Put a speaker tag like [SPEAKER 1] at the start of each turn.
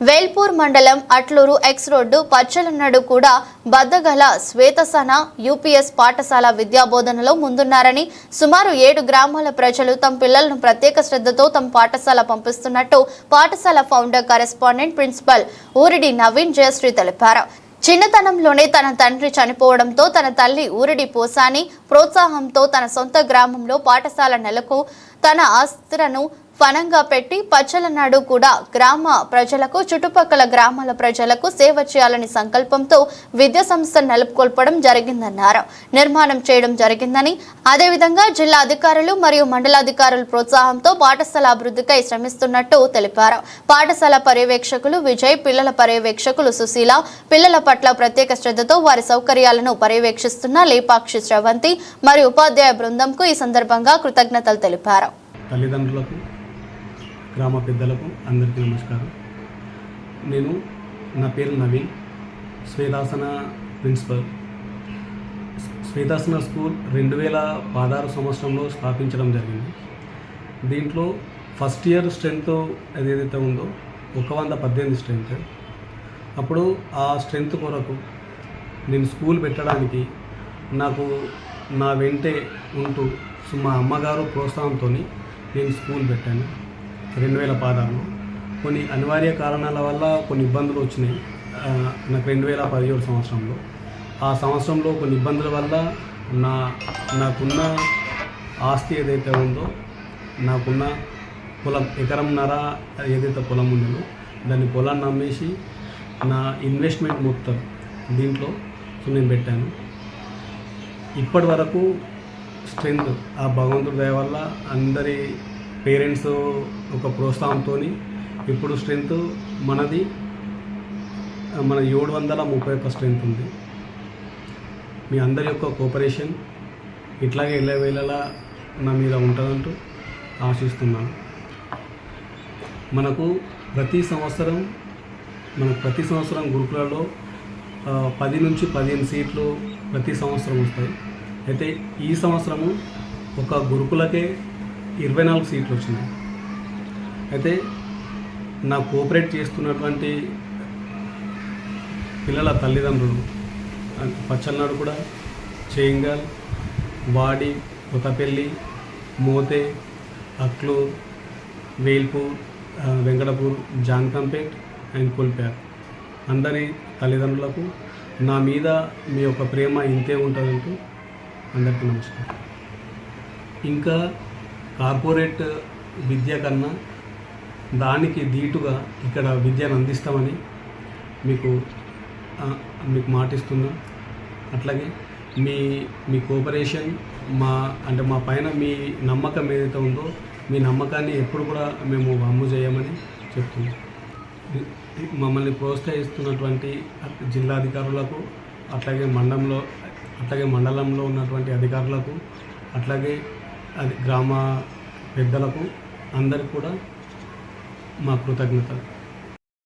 [SPEAKER 1] వేల్పూర్ మండలం Atluru X road పచ్చలన్నడు కూడా బద్దగల శ్వేతసన UPS పాఠశాల విద్యాబోధనలో ముందున్నారని సుమారు ఏడు గ్రామాల ప్రజలు తమ పిల్లలను ప్రత్యేక శ్రద్ధతో తమ పాఠశాల పంపిస్తున్నట్టు పాఠశాల founder correspondent principal Uridi Naveen Jayashree తెలిపారు. చిన్నతనంలోనే తన తండ్రి చనిపోవడంతో తన తల్లి ఊరిడి పోసాని ప్రోత్సాహంతో తన సొంత గ్రామంలో పాఠశాల నెలకు తన ఆస్తులను ఫనంగా పెట్టి పచ్చలనాడు కూడా గ్రామ ప్రజలకు చుట్టుపక్కల గ్రామాల ప్రజలకు సేవ చేయాలని సంకల్పంతో విద్యా సంస్థ నెలకొల్పడం జరిగిందన్నారు. నిర్మాణం చేయడం జరిగిందని అదేవిధంగా జిల్లా అధికారులు మరియు మండలాధికారుల ప్రోత్సాహంతో పాఠశాల అభివృద్ధికై శ్రమిస్తున్నట్టు తెలిపారు. పాఠశాల పర్యవేక్షకులు విజయ్ పిల్లల పర్యవేక్షకులు సుశీల పిల్లల పట్ల ప్రత్యేక శ్రద్ధతో వారి సౌకర్యాలను పర్యవేక్షిస్తున్న లేపాక్షి శ్రవంతి మరియు ఉపాధ్యాయ బృందంకు ఈ సందర్భంగా కృతజ్ఞతలు తెలిపారు.
[SPEAKER 2] తల్లిదండ్రులకు గ్రామ పెద్దలకు అందరికీ నమస్కారం. నేను నా పేరు నవీన్ శ్వేతాసన ప్రిన్సిపల్. శ్వేతాసన స్కూల్ రెండు వేల పదహారు సంవత్సరంలో స్థాపించడం జరిగింది. దీంట్లో ఫస్ట్ ఇయర్ స్ట్రెంత్ ఏదైతే ఉందో ఒక వంద పద్దెనిమిది స్ట్రెంత్ అప్పుడు ఆ స్ట్రెంత్ కొరకు నేను స్కూల్ పెట్టడానికి నాకు నా వెంటే ఉంటూ సో మా అమ్మగారు ప్రోత్సాహంతో నేను స్కూల్ పెట్టాను. రెండు వేల పదహారులో కొన్ని అనివార్య కారణాల వల్ల కొన్ని ఇబ్బందులు వచ్చినాయి. నాకు రెండు వేల పదిహేడు సంవత్సరంలో. ఆ సంవత్సరంలో కొన్ని ఇబ్బందుల వల్ల నా నాకున్న ఆస్తి ఏదైతే ఉందో నాకున్న పొలం ఎకరంన్నర ఏదైతే పొలం ఉందో దాన్ని పొలాన్ని అమ్మేసి నా ఇన్వెస్ట్మెంట్ మొత్తం దీంట్లో సో నేను పెట్టాను. ఇప్పటి వరకు స్ట్రెంత్ ఆ భగవంతుడి దయ వల్ల అందరి పేరెంట్స్ ఒక ప్రోత్సాహంతో ఇప్పుడు స్ట్రెంత్ మనది మన ఏడు వందల ముప్పై ఒక్క స్ట్రెంత్ ఉంది. మీ అందరి యొక్క కోఆపరేషన్ ఇట్లాగే ఎల్లవేళలా నా మీద ఉంటుందంటూ ఆశిస్తున్నాను. మనకు ప్రతి సంవత్సరం మనకు ప్రతి సంవత్సరం గురుకులలో పది నుంచి పదిహేను సీట్లు ప్రతి సంవత్సరం వస్తాయి. అయితే ఈ సంవత్సరము ఒక గురుకులకే ఇరవై నాలుగు సీట్లు వచ్చినాయి అయితే నా కోఆపరేట్ చేస్తున్నటువంటి పిల్లల తల్లిదండ్రులు ఆ, కూడా చేంగల్ వాడి కొత్తపల్లి మోతే అక్లూర్ వేల్పూర్ వెంకటపూర్ జాన్కంపేట్ అండ్ కోల్పేర్ అందరి తల్లిదండ్రులకు నా మీద మీ యొక్క ప్రేమ ఇంతే ఉంటుందంటూ అందరికీ నమస్కారం. ఇంకా కార్పొరేట్ విద్య కన్నా దానికి ధీటుగా ఇక్కడ విద్యను అందిస్తామని మీకు మీకు మాటిస్తున్నాం. అట్లాగే మీ మీ కోఆపరేషన్ మా అంటే మా పైన మీ నమ్మకం ఏదైతే ఉందో మీ నమ్మకాన్ని ఎప్పుడు కూడా మేము అమ్ము చేయమని చెప్తున్నాం. మమ్మల్ని ప్రోత్సహిస్తున్నటువంటి జిల్లాధికారులకు అట్లాగే మండలంలో అట్లాగే మండలంలో ఉన్నటువంటి అధికారులకు అట్లాగే అది గ్రామ పెద్దలకు అందరికి కూడా మా కృతజ్ఞతలు.